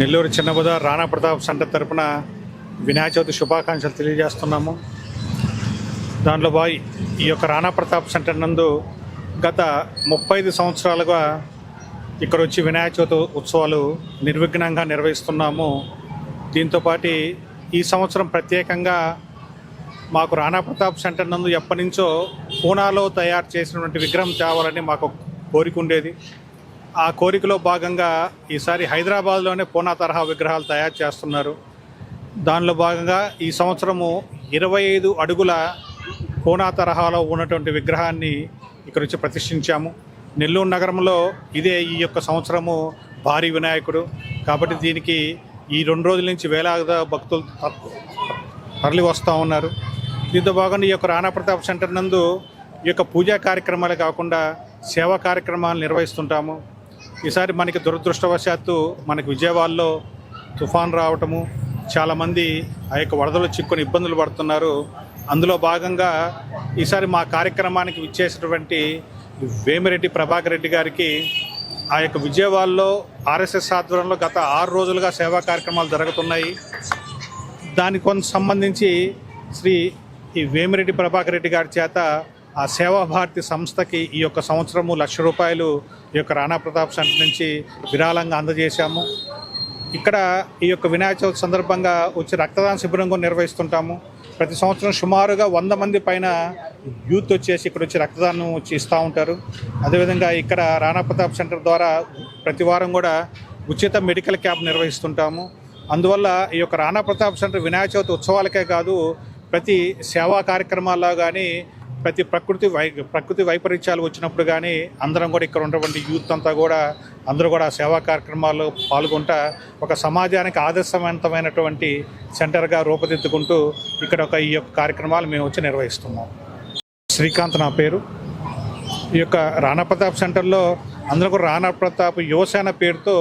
నెల్లూరు చిన్నబుద రాణా ప్రతాప్ సెంటర్ తరపున వినాయక చవితి శుభాకాంక్షలు తెలియజేస్తున్నాము. దాంట్లో బాయ్ ఈ యొక్క రాణా ప్రతాప్ సెంటర్ నందు గత ముప్పై ఐదు సంవత్సరాలుగా ఇక్కడ వచ్చి వినాయక చవితి ఉత్సవాలు నిర్విఘ్నంగా నిర్వహిస్తున్నాము. దీంతోపాటు ఈ సంవత్సరం ప్రత్యేకంగా మాకు రాణా ప్రతాప్ సెంటర్ నందు ఎప్పటి నుంచో పూనాలో తయారు చేసినటువంటి విగ్రహం తేవాలని మాకు కోరిక ఉండేది. ఆ కోరికలో భాగంగా ఈసారి హైదరాబాద్లోనే పూనా తరహా విగ్రహాలు తయారు చేస్తున్నారు. దానిలో భాగంగా ఈ సంవత్సరము ఇరవై ఐదు అడుగుల పూనా తరహాలో ఉన్నటువంటి విగ్రహాన్ని ఇక్కడ నుంచి ప్రతిష్ఠించాము. నెల్లూరు నగరంలో ఇదే ఈ యొక్క సంవత్సరము భారీ వినాయకుడు. కాబట్టి దీనికి ఈ రెండు రోజుల నుంచి వేలాది భక్తులు తరలి వస్తూ ఉన్నారు. దీంతో భాగంగా ఈ యొక్క రాణా ప్రతాప్ సెంటర్ నందు ఈ యొక్క పూజా కార్యక్రమాలు కాకుండా సేవా కార్యక్రమాలు నిర్వహిస్తుంటాము. ఈసారి మనకి దురదృష్టవశాత్తు మనకి విజయవాడలో తుఫాన్ రావటము చాలామంది ఆ యొక్క వరదలు చిక్కుని ఇబ్బందులు పడుతున్నారు. అందులో భాగంగా ఈసారి మా కార్యక్రమానికి విచ్చేసినటువంటి వేమిరెడ్డి ప్రభాకర్ రెడ్డి గారికి ఆ యొక్క విజయవాడలో ఆర్ఎస్ఎస్ ఆధ్వర్యంలో గత ఆరు రోజులుగా సేవా కార్యక్రమాలు జరుగుతున్నాయి. దానికి కొంత సంబంధించి శ్రీ ఈ వేమిరెడ్డి ప్రభాకర్ రెడ్డి గారి చేత ఆ సేవా భారతి సంస్థకి ఈ యొక్క సంవత్సరము లక్ష రూపాయలు ఈ యొక్క రాణా ప్రతాప్ సెంటర్ నుంచి విరాళంగా అందజేశాము. ఇక్కడ ఈ యొక్క వినాయక చవితి సందర్భంగా వచ్చి రక్తదాన శిబిరం కూడా నిర్వహిస్తుంటాము. ప్రతి సంవత్సరం సుమారుగా వంద మంది పైన యూత్ వచ్చేసి ఇక్కడ వచ్చి రక్తదానం వచ్చి ఇస్తూ ఉంటారు. అదేవిధంగా ఇక్కడ రాణా ప్రతాప్ సెంటర్ ద్వారా ప్రతి వారం కూడా ఉచిత మెడికల్ క్యాంప్ నిర్వహిస్తుంటాము. అందువల్ల ఈ యొక్క రాణా ప్రతాప్ సెంటర్ వినాయక చవితి ఉత్సవాలకే కాదు ప్రతి సేవా కార్యక్రమాల్లో కానీ ప్రతి ప్రకృతి వై ప్రకృతి వైపరీత్యాలు వచ్చినప్పుడు కానీ అందరం కూడా ఇక్కడ ఉన్నటువంటి యూత్ అంతా కూడా అందరూ కూడా సేవా కార్యక్రమాల్లో పాల్గొంటా ఒక సమాజానికి ఆదర్శవంతమైనటువంటి సెంటర్గా రూపుదిద్దుకుంటూ ఇక్కడ ఒక ఈ యొక్క కార్యక్రమాలు మేము వచ్చి నిర్వహిస్తున్నాం. శ్రీకాంత్ నా పేరు. ఈ యొక్క రాణా ప్రతాప్ సెంటర్లో అందరూ కూడా రాణా ప్రతాప్ యువసేన పేరుతో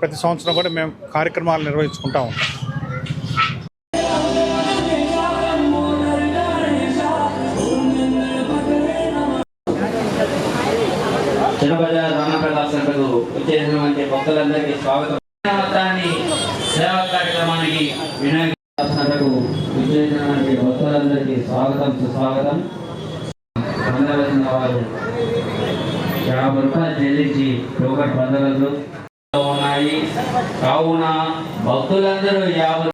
ప్రతి సంవత్సరం కూడా మేము కార్యక్రమాలు నిర్వహించుకుంటా ఉంటాం. చిన్నబజార్ సెంటర్కు వచ్చేసినటువంటి భక్తులందరికీ స్వాగతం. మొత్తాన్ని సేవా కార్యక్రమానికి వినాయక సెంటర్కు వచ్చేసినటువంటి భక్తులందరికీ స్వాగతం సుస్వాగతం. పొందవలసిన వారు యాభై రూపాయలు చెల్లించి పొందగలరు ఉన్నాయి. కావున భక్తులందరూ యాభై